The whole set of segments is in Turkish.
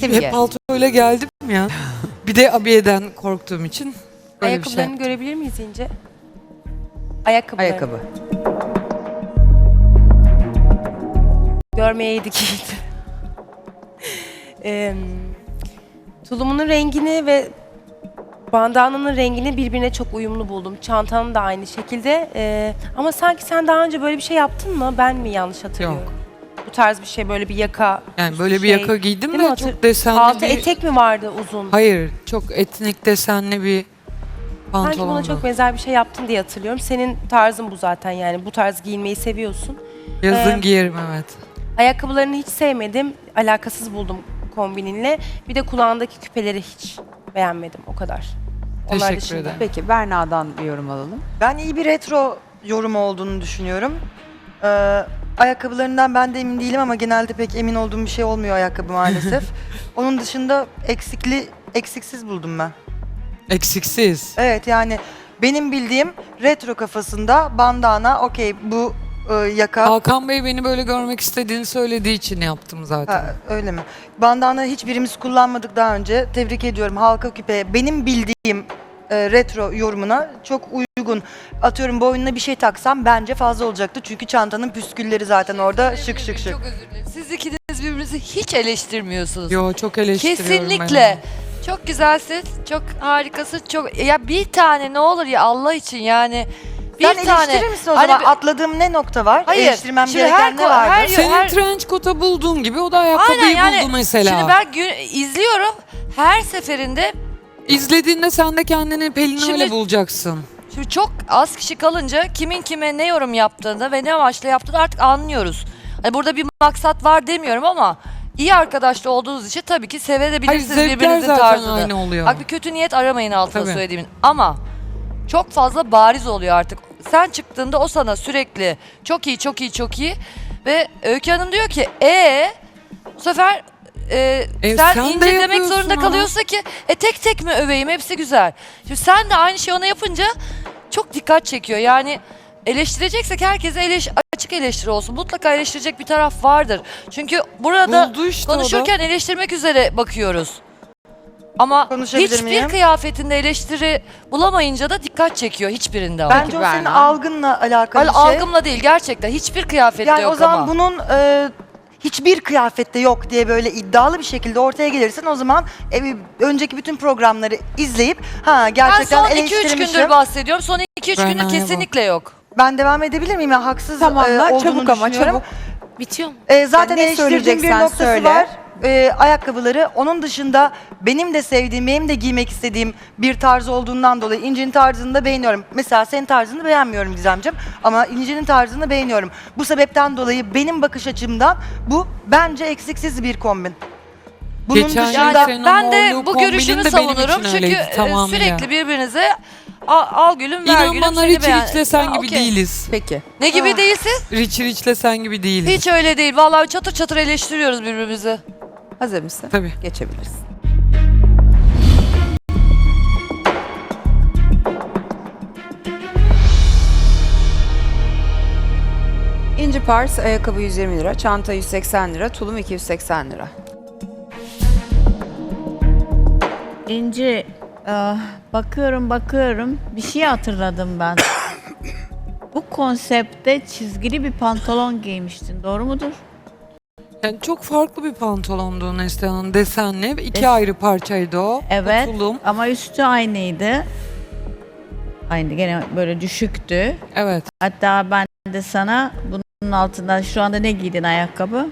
Simge. hep paltoyla geldim ya. bir de abiyeden korktuğum için böyle bir şey. Ayakkabılarını görebilir miyiz İnce? Ayakkabılarını. Ayakkabı. Görmeyeydik iyiydi. Em, tulumunun rengini ve bandananın rengini birbirine çok uyumlu buldum. Çantanın da aynı şekilde. Ee, ama sanki sen daha önce böyle bir şey yaptın mı? Ben mi yanlış hatırlıyorum? Yok. Bu tarz bir şey böyle bir yaka. Yani böyle bir şey, yaka giydim değil mi? de Hatır- çok desenli Altı bir... etek mi vardı uzun? Hayır, çok etnik desenli bir Sanki pantolondu. buna çok benzer bir şey yaptın diye hatırlıyorum. Senin tarzın bu zaten yani. Bu tarz giyinmeyi seviyorsun. Yazın Ee, giyerim evet. Ayakkabılarını hiç sevmedim. Alakasız buldum kombininle. Bir de kulağındaki küpeleri hiç beğenmedim. O kadar. Teşekkür dışında. ederim. Peki Berna'dan bir yorum alalım. Ben iyi bir retro yorumu olduğunu düşünüyorum. Ee, ayakkabılarından ben de emin değilim ama genelde pek emin olduğum bir şey olmuyor ayakkabı maalesef. Onun dışında eksikli eksiksiz buldum ben. Eksiksiz. Evet yani benim bildiğim retro kafasında bandana okey bu e, yaka Hakan Bey beni böyle görmek istediğini söylediği için yaptım zaten. Ha, öyle mi? Bandana hiçbirimiz kullanmadık daha önce. Tebrik ediyorum halka küpe. Benim bildiğim e, retro yorumuna çok uygun. Atıyorum boynuna bir şey taksam bence fazla olacaktı. Çünkü çantanın püskülleri zaten orada şık şık şık. Çok özür dilerim. Siz ikiniz birbirinizi hiç eleştirmiyorsunuz. Yo çok eleştiriyorum Kesinlikle. Çok güzelsin, çok harikasın, çok ya bir tane ne olur ya Allah için yani bir Sen tane. eleştirir misin o Hani zaman? bir- Atladığım ne nokta var? Hayır, Eleştirmem şimdi gereken her ne ko- vardı? her-. Senin her- trench coat'a bulduğun gibi o da ayakkabıyı Aynen yani. buldu mesela. Şimdi ben gö- izliyorum her seferinde İzlediğinde sen de kendini Pelin Şimdi- öyle bulacaksın. Şimdi çok az kişi kalınca kimin kime ne yorum yaptığını ve ne amaçla yaptığını artık anlıyoruz. Hani burada bir maksat var demiyorum ama iyi arkadaşlı olduğunuz için tabii ki Hayır sevebilirsiniz zevkler birbirinizin zaten tarzını. aynı oluyor. Bak bir kötü niyet aramayın altına Tabii. söylediğimin. Ama çok fazla bariz oluyor artık. Sen çıktığında o sana sürekli çok iyi çok iyi çok iyi ve Öykü Hanım diyor ki e bu sefer e, E, sen, sen de ince demek yapıyorsun zorunda ama. kalıyorsa ki e tek tek mi öveyim hepsi güzel. Şimdi sen de aynı şeyi ona yapınca çok dikkat çekiyor. Yani eleştireceksek herkese eleş açık eleştiri olsun. Mutlaka eleştirecek bir taraf vardır. Çünkü burada Buldu işte o da. konuşurken eleştirmek üzere bakıyoruz. Ama Konuşabilir hiçbir miyim? kıyafetinde eleştiri bulamayınca da dikkat çekiyor hiçbirinde. ama. Bence o senin Berna. algınla alakalı bir şey. algımla değil gerçekten hiçbir kıyafette Yani yok o zaman ama. bunun e, hiçbir kıyafette yok diye böyle iddialı bir şekilde ortaya gelirsin o zaman e, önceki bütün programları izleyip ha ben gerçekten son 2-3 eleştirmişim. gündür bahsediyorum. Son 2-3 Berna'ya gündür kesinlikle yok. Ben devam edebilir miyim? Yani haksız Tamamla, e, olduğunu çabuk ama düşünüyorum. çabuk. Bitiyor mu? E, zaten ne eleştirdiğim bir söyleyeceksen noktası söyle. var. E, ayakkabıları. Onun dışında benim de sevdiğim, benim de giymek istediğim bir tarz olduğundan dolayı İnci'nin tarzını da beğeniyorum. Mesela senin tarzını beğenmiyorum Gizemciğim ama İnci'nin tarzını beğeniyorum. Bu sebepten dolayı benim bakış açımdan bu bence eksiksiz bir kombin. Bunun Geçen dışında Yani senin o ben de bu kombinin görüşümü de benim savunurum. için Çünkü öyleydi, e, tamamıyla. sürekli birbirinize al, al gülüm ver İnan gülüm bana seni Rich beğen. Rich'le sen Ha, gibi okey. değiliz. Peki. Ne gibi Ah. değilsin? Rich Rich'le sen gibi değiliz. Hiç öyle değil. Vallahi çatır çatır eleştiriyoruz birbirimizi. Hazır mısın? Tabii. Geçebilirsin. İnci Pars ayakkabı 120 lira, çanta 180 lira, tulum 280 lira. İnci, ah, bakıyorum bakıyorum bir şey hatırladım ben. Bu konsepte çizgili bir pantolon giymiştin, doğru mudur? Yani çok farklı bir pantolondu Neslihan'ın desenli. ve iki ayrı parçaydı o. Evet Tulum. ama üstü aynıydı. Aynı gene böyle düşüktü. Evet. Hatta ben de sana bunun altından şu anda ne giydin ayakkabı?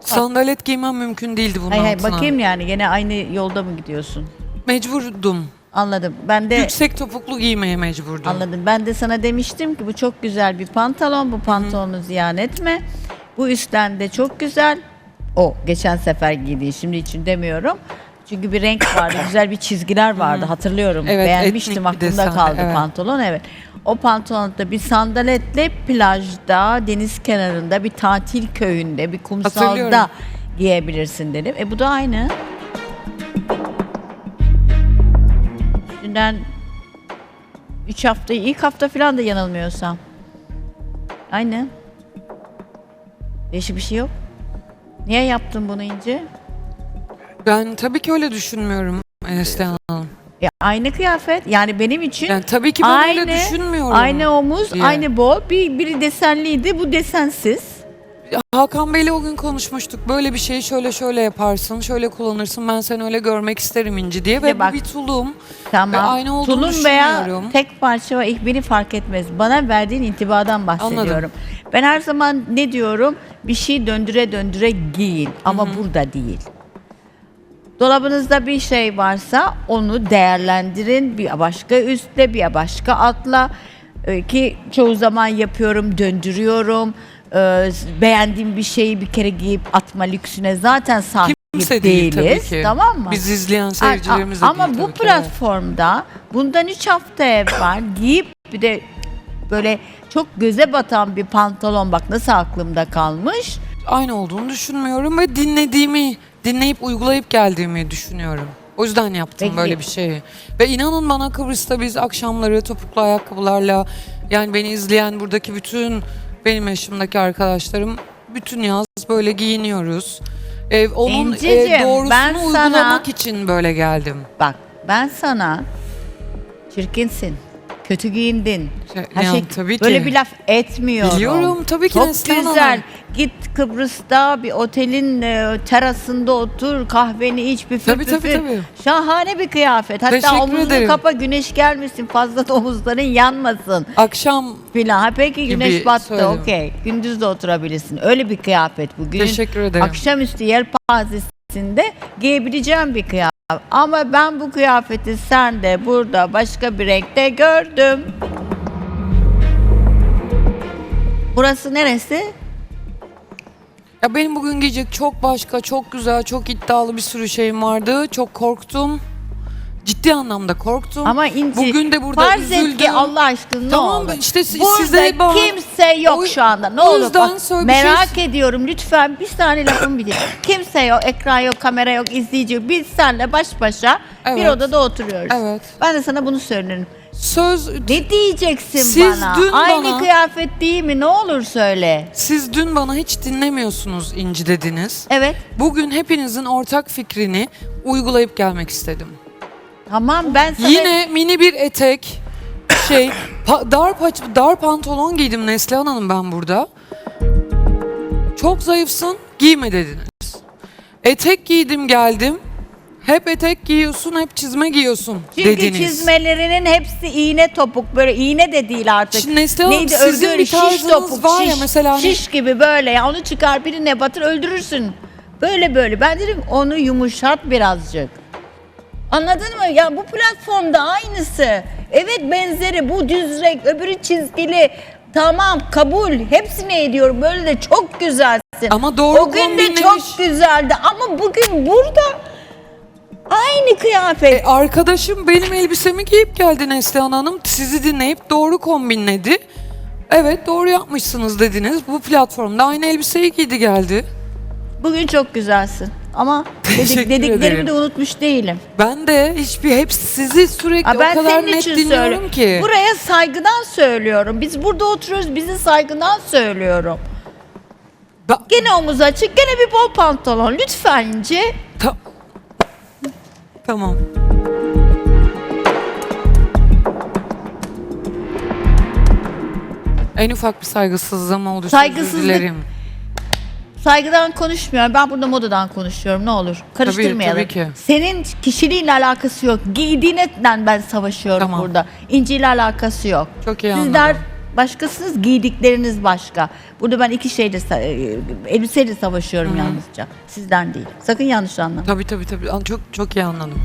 Sandalet giymem mümkün değildi bunun Hay hay altına. bakayım yani gene aynı yolda mı gidiyorsun? Mecburdum. Anladım. Ben de Yüksek topuklu giymeye mecburdum. Anladım. Ben de sana demiştim ki bu çok güzel bir pantolon. Bu pantolonu ziyan etme. Bu üstten de çok güzel. O geçen sefer giydiği şimdi için demiyorum. Çünkü bir renk vardı, güzel bir çizgiler vardı hatırlıyorum. Evet, Beğenmiştim etnik bir aklımda desen, kaldı evet. pantolon evet. O pantolonda bir sandaletle plajda, deniz kenarında, bir tatil köyünde, bir kumsalda Hatırlıyorum. giyebilirsin dedim. E bu da aynı. Üstünden 3 hafta, ilk hafta falan da yanılmıyorsam. Aynı. Değişik bir şey yok. Niye yaptın bunu İnci? Ben tabii ki öyle düşünmüyorum Neslihan Hanım. E, aynı kıyafet. Yani benim için Yani tabii ki ben aynı, öyle düşünmüyorum. aynı omuz, diye. aynı bol. Bir, biri desenliydi, bu desensiz. Hakan Bey'le o gün konuşmuştuk. Böyle bir şeyi şöyle şöyle yaparsın, şöyle kullanırsın. Ben seni öyle görmek isterim İnci diye. Ve bak- bu bir tulum. Tamam. Ve aynı olduğunu Tulum veya düşünmüyorum. tek parça ve beni fark etmez. Bana verdiğin intibadan bahsediyorum. Ben her zaman ne diyorum? Bir şey döndüre döndüre giyin ama burada değil. Dolabınızda bir şey varsa onu değerlendirin. Bir başka üstle, bir başka atla. Ee, Ki çoğu zaman yapıyorum, döndürüyorum. Ee, beğendiğim bir şeyi bir kere giyip atma lüksüne zaten sahip Kimse değil değiliz. tabii ki. Tamam mı? Biz izleyen seyircilerimiz de Ama değil bu tabii ki. platformda bundan 3 hafta evvel giyip bir de böyle çok göze batan bir pantolon bak nasıl aklımda kalmış. Aynı olduğunu düşünmüyorum ve dinlediğimi, dinleyip uygulayıp geldiğimi düşünüyorum. O yüzden yaptım Peki. böyle bir şeyi. Ve inanın bana Kıbrıs'ta biz akşamları topuklu ayakkabılarla yani beni izleyen buradaki bütün benim yaşımdaki arkadaşlarım bütün yaz böyle giyiniyoruz. Ee, onun e, doğrusunu ben sana- uygulamak için böyle geldim. Bak ben sana çirkinsin, giyindin. Şey, Her yani şey tabii ki. böyle bir laf etmiyorum. Biliyorum, tabii ki Çok Neslihan güzel. Hanım. Git Kıbrıs'ta bir otelin e, terasında otur, kahveni iç, büfür Tabii, tabii, tabii. Şahane bir kıyafet. Hatta Teşekkür omuzunu ederim. kapa güneş gelmesin, fazla da omuzların yanmasın. Akşam Filan. Ha peki güneş Gibi battı söyledim. okey. Gündüz de oturabilirsin. Öyle bir kıyafet bu. Günün Teşekkür ederim. akşamüstü yelpazesinde giyebileceğim bir kıyafet. Ama ben bu kıyafeti sende burada başka bir renkte gördüm. Burası neresi? Ya benim bugün giyecek çok başka, çok güzel, çok iddialı bir sürü şeyim vardı. Çok korktum. Ciddi anlamda korktum. Ama İnci Bugün de burada farz et ki üzüldüm. Allah aşkına ne Tamam, olur. işte si- Burada size bana- kimse yok O- şu anda. Ne o olur yüzden bak, söyle- bir şey- merak ediyorum lütfen bir saniye lafımı bitir. kimse yok, ekran yok, kamera yok, izleyici yok. Biz senle baş başa bir Evet. odada oturuyoruz. Evet. Ben de sana bunu söylerim. Söz Ne diyeceksin Siz bana? dün Aynı bana- kıyafet değil mi? Ne olur söyle. siz dün bana hiç dinlemiyorsunuz İnci dediniz. Evet. Bugün hepinizin ortak fikrini uygulayıp gelmek istedim. Tamam ben sana... Yine mini bir etek, şey, pa- dar paç, dar pantolon giydim Neslihan Hanım ben burada. Çok zayıfsın, giyme dediniz. Etek giydim geldim. Hep etek giyiyorsun, hep çizme giyiyorsun Çünkü dediniz. çizmelerinin hepsi iğne topuk böyle iğne de değil artık. Şimdi Neslihan Hanım, Neydi sizin bir şiş tarzınız topuk var ya şiş, mesela hani- şiş gibi böyle ya onu çıkar birine batır öldürürsün. Böyle böyle ben dedim onu yumuşat birazcık. Anladın mı? Ya bu platformda aynısı. Evet benzeri bu düz renk öbürü çizgili. Tamam kabul hepsini ediyorum böyle de çok güzelsin. Ama doğru O gün de kombinlemiş. çok güzeldi ama bugün burada aynı kıyafet. E, arkadaşım benim elbisemi giyip geldi Neslihan Hanım. Sizi dinleyip doğru kombinledi. Evet doğru yapmışsınız dediniz. Bu platformda aynı elbiseyi giydi geldi. Bugün çok güzelsin. Ama dedik, Teşekkür dediklerimi ederim. de unutmuş değilim. Ben de hiçbir hepsi sizi sürekli Aa, ben o kadar senin net için dinliyorum söylüyorum. ki. Buraya saygıdan söylüyorum. Biz burada oturuyoruz. Bizi saygıdan söylüyorum. Ben- Gene omuz açık. Gene bir bol pantolon. Lütfen İnci. Ta- tamam. En ufak bir saygısızlığım oldu. Saygısızlık- dilerim. Saygıdan konuşmuyorum. Ben burada modadan konuşuyorum. Ne olur. Karıştırmayalım. tabii ki. Senin kişiliğinle alakası yok. Giydiğinden ben savaşıyorum Tamam. burada. İnci ile alakası yok. Çok iyi Sizler anladım. başkasınız, giydikleriniz başka. Burada ben iki şeyle, sa- e, elbiseyle savaşıyorum yalnızca. Sizden değil. Sakın yanlış anlama. Tabii tabii tabii. An- Çok çok iyi anladım.